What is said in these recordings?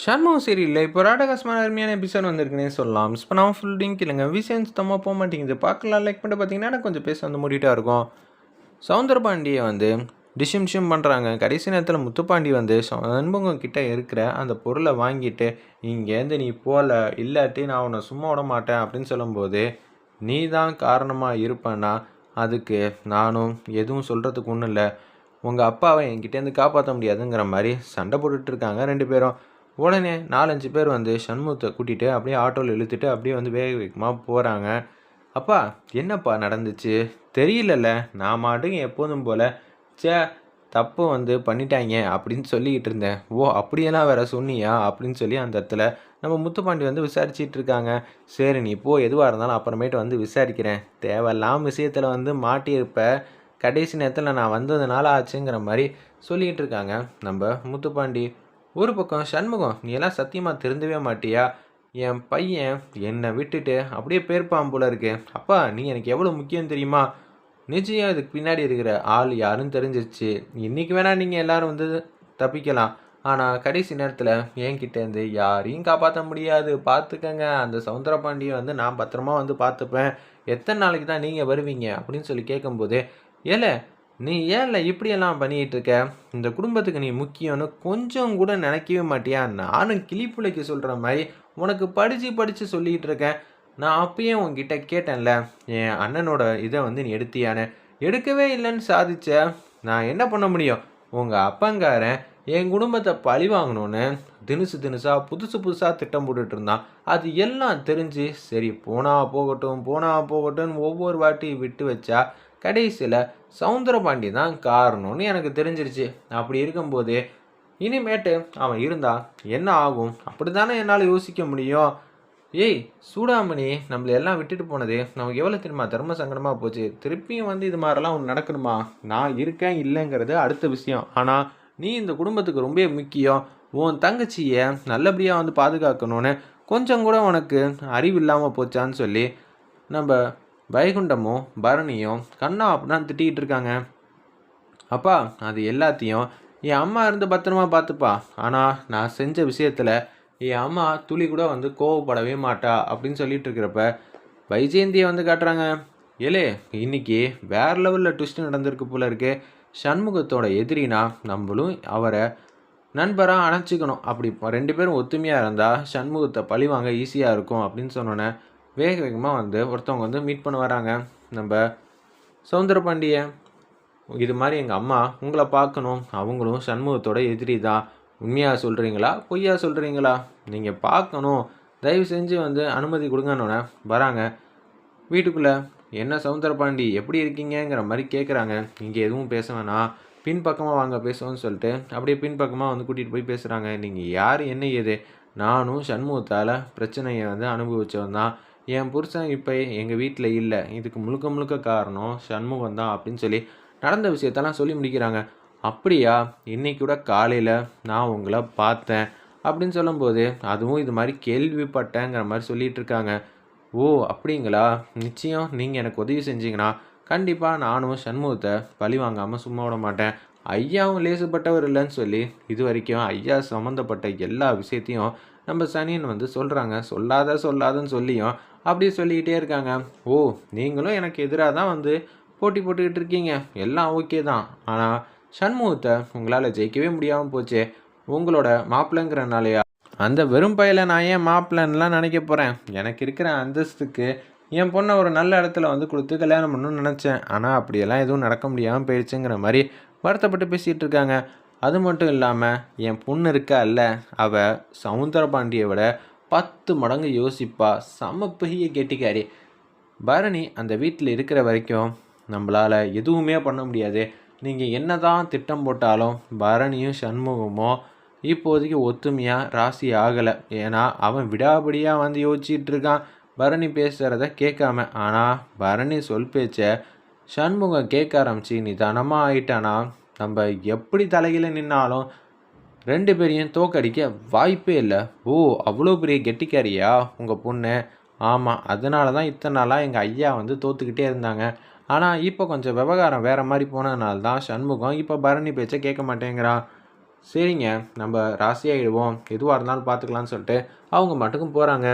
ஷண்முகம் சீரியலில். இப்போ ராடகாசமான அருமையான எபிசோட் வந்திருக்குன்னே சொல்லலாம். இப்போ நான் ஃபுல் லிங்க் இல்லைங்க. விஷயம் சுத்தமாக போக மாட்டேங்குது. பார்க்கலாம். லைக் பண்ணிட்டு பார்த்தீங்கன்னா எனக்கு கொஞ்சம் பேச வந்து மூடிட்டா இருக்கும். சவுந்தரபாண்டியை வந்து டிஷிம் டிஷிம் பண்ணுறாங்க கடைசி நேரத்தில் முத்துப்பாண்டி வந்து சண்முகம் கிட்ட இருக்கிற அந்த பொருளை வாங்கிட்டு இங்கேருந்து நீ போகல இல்லாட்டி நான் உன்னை சும்மா விட மாட்டேன். அப்படின்னு சொல்லும்போது நீ தான் காரணமாக இருப்பேன்னா அதுக்கு நானும் எதுவும் சொல்கிறதுக்கு ஒன்றும் இல்லை. உங்கள் அப்பாவை என்கிட்டேருந்து காப்பாற்ற முடியாதுங்கிற மாதிரி சண்டை போட்டுட்ருக்காங்க ரெண்டு பேரும். உடனே நாலஞ்சு பேர் வந்து சண்முகத்தை கூட்டிகிட்டு அப்படியே ஆட்டோவில் இழுத்துட்டு அப்படியே வந்து வேக வேகமாக போகிறாங்க அப்பா என்னப்பா நடந்துச்சு? தெரியலல்ல. நான் மாட்டுக்கு எப்போதும் போல் சே தப்பு வந்து பண்ணிட்டாங்க அப்படின்னு சொல்லிக்கிட்டு இருந்தேன். ஓ அப்படியெல்லாம் வேற சொன்னியா? அப்படின்னு சொல்லி அந்த இடத்துல நம்ம முத்துப்பாண்டி வந்து விசாரிச்சிட்டு இருக்காங்க. சரி நீ போ. எதுவாக இருந்தாலும் அப்புறமேட்டு வந்து விசாரிக்கிறேன். தேவையில்லாம விஷயத்தில் வந்து மாட்டியிருப்ப. கடைசி நேரத்தில் நான் வந்ததுனால ஆச்சுங்கிற மாதிரி சொல்லிகிட்டு இருக்காங்க. நம்ம முத்துப்பாண்டி ஒரு பக்கம் சண்முகம் நீ எல்லாம் சத்தியமாக திருந்தவே மாட்டியா? என் பையன் என்னை விட்டுட்டு அப்படியே பேர்ப்பான் போல இருக்கு. அப்பா நீ எனக்கு எவ்வளோ முக்கியம் தெரியுமா? நிச்சயம் இதுக்கு பின்னாடி இருக்கிற ஆள் யாருன்னு தெரிஞ்சிருச்சு. இன்றைக்கி வேணால் நீங்கள் எல்லோரும் வந்து தப்பிக்கலாம். ஆனால் கடைசி நேரத்தில் என்கிட்டேருந்து யாரையும் காப்பாற்ற முடியாது. பார்த்துக்கங்க அந்த சவுந்தரபாண்டியை வந்து நான் பத்திரமா வந்து பார்த்துப்பேன். எத்தனை நாளைக்கு தான் நீங்கள் வருவீங்க? அப்படின்னு சொல்லி கேட்கும்போது ஏல நீ ஏன்ல இப்படியெல்லாம் பண்ணிகிட்டு இருக்க இந்த குடும்பத்துக்கு நீ முக்கியம்னு கொஞ்சம் கூட நினைக்கவே மாட்டியா? நானும் கிளிப்புலைக்கு சொல்கிற மாதிரி உனக்கு படித்து படித்து சொல்லிகிட்டு இருக்கேன் நான் அப்பயே உன்கிட்ட கேட்டேன்ல என் அண்ணனோட இதை வந்து நீ எடுத்தியானே எடுக்கவே இல்லைன்னு சாதிச்ச நான் என்ன பண்ண முடியும்? உங்கள் அப்பங்காரன் என் குடும்பத்தை பழி வாங்கணும்னு தினுசு தினுசாக புதுசு புதுசாக திட்டம் போட்டுட்டு இருந்தான். அது எல்லாம் தெரிஞ்சு சரி போனா போகட்டும் போனா போகட்டும்னு ஒவ்வொரு வாட்டி விட்டு வச்சா கடைசியில் சவுந்தரபாண்டி தான் காரணம்னு எனக்கு தெரிஞ்சிருச்சு. அப்படி இருக்கும்போது இனிமேட்டு அவன் இருந்தா என்ன ஆகும்? அப்படி தானே என்னால் யோசிக்க முடியும்? ஏய் சூடாமணி நம்மளை எல்லாம் விட்டுட்டு போனது நமக்கு எவ்வளோ தெரியுமா? தர்ம சங்கடமாக போச்சு. திருப்பியும் வந்து இது மாதிரிலாம் ஒன்று நடக்கணுமா? நான் இருக்கேன் இல்லைங்கிறது அடுத்த விஷயம். ஆனால் நீ இந்த குடும்பத்துக்கு ரொம்ப முக்கியம். உன் தங்கச்சியை நல்லபடியாக வந்து பாதுகாக்கணும்னு கொஞ்சம் கூட உனக்கு அறிவு இல்லாமல் போச்சான்னு சொல்லி நம்ம வைகுண்டமும் பரணியும் கண்ணா அப்படின்னு திட்டிகிட்டு இருக்காங்க. அப்பா அது எல்லாத்தையும் என் அம்மா இருந்து பத்திரமா பார்த்துப்பா. ஆனால் நான் செஞ்ச விஷயத்தில் என் அம்மா துளி கூட வந்து கோவப்படவே மாட்டா அப்படின்னு சொல்லிட்டு இருக்கிறப்ப வைஜெயந்தியை வந்து காட்டுறாங்க. ஏலே இன்னைக்கு வேற லெவலில் ட்விஸ்ட் நடந்திருக்கு போல இருக்கு. சண்முகத்தோட எதிரினா நம்மளும் அவரை நண்பராக அணைச்சிக்கணும். அப்படி ரெண்டு பேரும் ஒத்துமையாக இருந்தால் சண்முகத்தை பழிவாங்க ஈஸியாக இருக்கும் அப்படின்னு சொன்னோன்னே வேக வேகமாக வந்து ஒருத்தவங்க வந்து மீட் பண்ண வராங்க. நம்ம சவுந்தரபாண்டிய இது மாதிரி எங்கள் அம்மா உங்களை பார்க்கணும். அவங்களும் சண்முகத்தோட எதிரி தான் உண்மையாக சொல்கிறீங்களா பொய்யா சொல்கிறீங்களா நீங்கள் பார்க்கணும். தயவு செஞ்சு வந்து அனுமதி கொடுங்கன்னொன்னே வராங்க. வீட்டுக்குள்ளே என்ன சவுந்தரபாண்டி எப்படி இருக்கீங்கங்கிற மாதிரி கேட்குறாங்க இங்கே எதுவும் பேச வேணாம். பின்பக்கமாக வாங்க பேசுவோன்னு சொல்லிட்டு அப்படியே பின்பக்கமாக வந்து கூட்டிகிட்டு போய் பேசுகிறாங்க நீங்கள் யார் என்ன ஏது? நானும் சண்முகத்தால் பிரச்சனையை வந்து அனுபவித்தவன் தான் என் புருஷன் இப்போ எங்கள் வீட்டில் இல்லை. இதுக்கு முழுக்க முழுக்க காரணம் சண்முகம் தான் அப்படின்னு சொல்லி நடந்த விஷயத்தெல்லாம் சொல்லி முடிக்கிறாங்க. அப்படியா? இன்னைக்கு கூட காலையில் நான் உங்களை பார்த்தேன். அப்படின்னு சொல்லும்போது அதுவும் இது மாதிரி கேள்விப்பட்டேங்கிற மாதிரி சொல்லிட்டு இருக்காங்க. ஓ அப்படிங்களா? நிச்சயம் நீங்கள் எனக்கு உதவி செஞ்சீங்கன்னா கண்டிப்பாக நானும் சண்முகத்தை பழி வாங்காமல் சும்மா விட மாட்டேன். ஐயாவும் லேசுப்பட்டவர் இல்லைன்னு சொல்லி இது வரைக்கும் ஐயா சம்மந்தப்பட்ட எல்லா விஷயத்தையும் நம்ம சனியன் வந்து சொல்கிறாங்க சொல்லாத சொல்லாதன்னு சொல்லியும் அப்படி சொல்லிக்கிட்டே இருக்காங்க. ஓ நீங்களும் எனக்கு எதிராக தான் வந்து போட்டி போட்டுக்கிட்டு இருக்கீங்க. எல்லாம் ஓகே தான். ஆனால் சண்முகத்தை உங்களால் ஜெயிக்கவே முடியாமல் போச்சே. உங்களோட மாப்பிள்ளைங்கிறனாலையா? அந்த வெறும் பையில நான் ஏன் மாப்பிள்ளன்லாம் நினைக்க போகிறேன் எனக்கு இருக்கிற அந்தஸ்துக்கு என் பொண்ணை ஒரு நல்ல இடத்துல வந்து கொடுத்து கல்யாணம் பண்ணணும்னு நினச்சேன். ஆனால் அப்படியெல்லாம் எதுவும் நடக்க முடியாமல் போயிடுச்சுங்கிற மாதிரி வருத்தப்பட்டு பேசிகிட்டு இருக்காங்க. அது மட்டும் இல்லாமல் என் பொண்ணு இருக்கா இல்லை? அவள் சவுந்தரபாண்டியை விட பத்து மடங்கு யோசிப்பா. செம பெரிய கெட்டிக்காரி. பரணி அந்த வீட்டில் இருக்கிற வரைக்கும் நம்மளால் எதுவுமே பண்ண முடியாது. நீங்கள் என்ன தான் திட்டம் போட்டாலும் பரணியும் சண்முகமோ இப்போதைக்கு ஒத்துமையாக ராசி ஆகலை. ஏன்னா அவன் விடாபடியாக வந்து யோசிச்சுட்டு இருக்கான். பரணி பேசுகிறத கேட்காம ஆனால் பரணி சொல் பேச்ச சண்முகம் கேட்க ஆரம்பிச்சு நிதானமாக ஆயிட்டானா? நம்ம எப்படி தலையில் நின்னாலும் ரெண்டு பேரையும் தோக்கடிக்க வாய்ப்பே இல்லை. ஓ அவ்வளோ பெரிய கெட்டிக்காரியா? உங்கள் பொண்ணு. ஆமாம் அதனால தான் இத்தனை நாளாக எங்கள் ஐயா வந்து தோத்துக்கிட்டே இருந்தாங்க. ஆனால் இப்போ கொஞ்சம் விவகாரம் வேறு மாதிரி போனதுனால தான் சண்முகம் இப்போ பரணி பேச்சை கேட்க மாட்டேங்கிறான். சரிங்க நம்ம ராசியாகிடுவோம் எதுவாக இருந்தாலும் பார்த்துக்கலான்னு சொல்லிட்டு அவங்க மட்டுக்கும் போகிறாங்க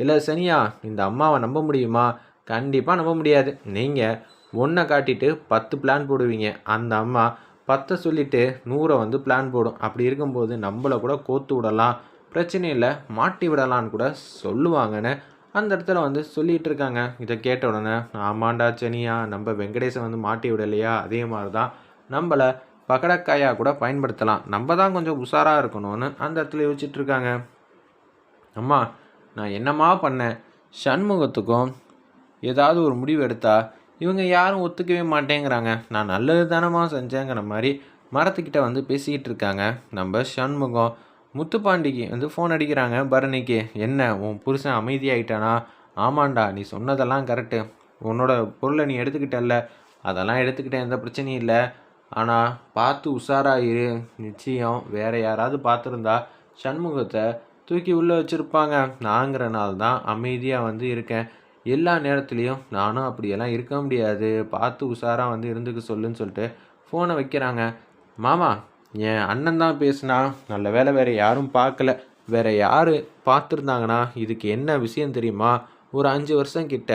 இல்லை சனியா இந்த அம்மாவை நம்ப முடியுமா? கண்டிப்பாக நம்ப முடியாது. நீங்கள் ஒன்றை காட்டிட்டு பத்து பிளான் போடுவீங்க. அந்த அம்மா பத்தை சொல்லிட்டு நூறை வந்து பிளான் போடும். அப்படி இருக்கும்போது நம்மளை கூட கோத்து விடலாம். பிரச்சனை இல்லை மாட்டி விடலான்னு கூட சொல்லுவாங்கன்னு அந்த இடத்துல வந்து சொல்லிகிட்டு இருக்காங்க. இதை கேட்ட உடனே ஆமாண்டா சனியா நம்ம வெங்கடேசன் வந்து மாட்டி விடலையா? அதே மாதிரி தான் நம்மளை பகடக்காயாக கூட பயன்படுத்தலாம். நம்ம தான் கொஞ்சம் உஷாராக இருக்கணும்னு அந்த இடத்துல யோசிச்சுட்டு இருக்காங்க. அம்மா நான் என்னம்மா பண்ணேன்? சண்முகத்துக்கும் ஏதாவது ஒரு முடிவு எடுத்தால் இவங்க யாரும் ஒத்துக்கவே மாட்டேங்கிறாங்க. நான் நல்லது தானமாக செஞ்சேங்கிற மாதிரி மரத்துக்கிட்ட வந்து பேசிக்கிட்டு இருக்காங்க. நம்ம சண்முகம் முத்துப்பாண்டிக்கு வந்து ஃபோன் அடிக்கிறாங்க. பரணிக்கு என்ன உன் புருஷன் அமைதியாகிட்டானா ஆமாண்டா நீ சொன்னதெல்லாம் கரெக்டு உன்னோட பொருளை நீ எடுத்துக்கிட்டல்ல. அதெல்லாம் எடுத்துக்கிட்டேன் எந்த பிரச்சனையும் இல்லை. ஆனால் பார்த்து உஷாராயிரு. நிச்சயம் வேறு யாராவது பார்த்துருந்தா சண்முகத்தை தூக்கி உள்ளே வச்சுருப்பாங்க. நாங்கிறனால தான் அமைதியாக வந்து இருக்கேன். எல்லா நேரத்துலேயும் நானும் அப்படியெல்லாம் இருக்க முடியாது. பார்த்து உஷாராக வந்து இருந்துக்க சொல்லுன்னு சொல்லிட்டு ஃபோனை வைக்கிறாங்க. மாமா என் அண்ணன் தான் பேசுனா நல்ல வேலை வேறு யாரும் பார்க்கல. வேற யார் பார்த்துருந்தாங்கன்னா இதுக்கு என்ன விஷயம் தெரியுமா? ஒரு அஞ்சு வருஷம் கிட்ட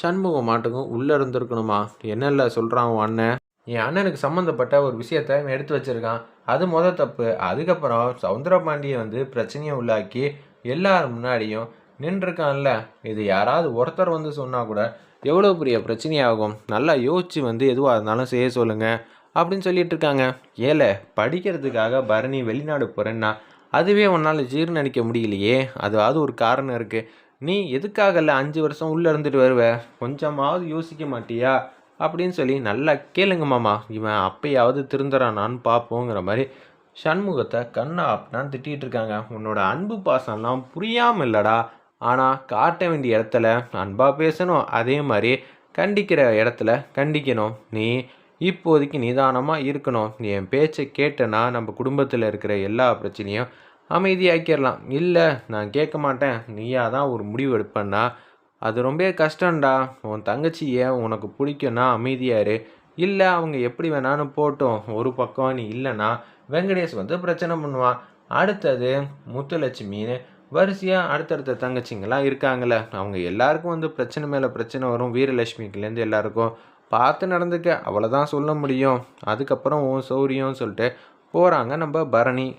சண்முகம் மாட்டுக்கும் உள்ளே இருந்திருக்கணுமா? என்னெல்லாம் சொல்கிறான் உன் அண்ணன்? என் அண்ணனுக்கு சம்மந்தப்பட்ட ஒரு விஷயத்த எடுத்து வச்சிருக்கான். அது மொதல் தப்பு. அதுக்கப்புறம் சவுந்தரபாண்டியை வந்து பிரச்சனையை உள்ளாக்கி எல்லார் முன்னாடியும் நின்றுருக்கான்ல. இது யாராவது ஒருத்தர் வந்து சொன்னால் கூட எவ்வளோ பெரிய பிரச்சனையாகும். நல்லா யோசித்து வந்து எதுவாக இருந்தாலும் செய்ய சொல்லுங்கள் அப்படின்னு சொல்லிட்டு இருக்காங்க ஏழை படிக்கிறதுக்காக பரணி வெளிநாடு போகிறேன்னா அதுவே உன்னால் ஜீர்ணிக்க முடியலையே. அதாவது ஒரு காரணம் இருக்குது நீ எதுக்காகல அஞ்சு வருஷம் உள்ளே இருந்துட்டு வருவ? கொஞ்சமாவது யோசிக்க மாட்டியா? அப்படின்னு சொல்லி நல்லா கேளுங்க மாமா. இவன் அப்பயாவது திருந்துறானான்னு பார்ப்போங்கிற மாதிரி சண்முகத்தை கண்ணா அப்படின்னு திட்டிகிட்டு இருக்காங்க. உன்னோட அன்பு பாசம்லாம் புரியாமல் இல்லடா. ஆனால் காட்ட வேண்டிய இடத்துல அன்பாக பேசணும். அதே மாதிரி கண்டிக்கிற இடத்துல கண்டிக்கணும். நீ இப்போதைக்கு நிதானமாக இருக்கணும். நீ என் பேச்சை கேட்டனா நம்ம குடும்பத்தில் இருக்கிற எல்லா பிரச்சனையும் அமைதியாக்கிடலாம். இல்லை நான் கேட்க மாட்டேன். நீயா தான் ஒரு முடிவு எடுப்பேன்னா அது ரொம்ப கஷ்டம்டா. உன் தங்கச்சியை உனக்கு பிடிக்கும்னா அமைதியாரு இல்லை அவங்க எப்படி வேணாலும் போட்டோம். ஒரு பக்கம் நீ இல்லைன்னா வெங்கடேஷ் வந்து பிரச்சனை பண்ணுவான். அடுத்தது முத்துலட்சுமின்னு வரிசையாக அடுத்தடுத்த தங்கச்சிங்களாம் இருக்காங்களே அவங்க எல்லாருக்கும் வந்து பிரச்சனை மேலே பிரச்சனை வரும். வீரலட்சுமிக்குலேருந்து எல்லாருக்கும் பார்த்து நடந்துக்க அவ்வளோதான் சொல்ல முடியும். அதுக்கப்புறம் உன் சௌரியம் சொல்லிட்டு போகிறாங்க நம்ம பரணி.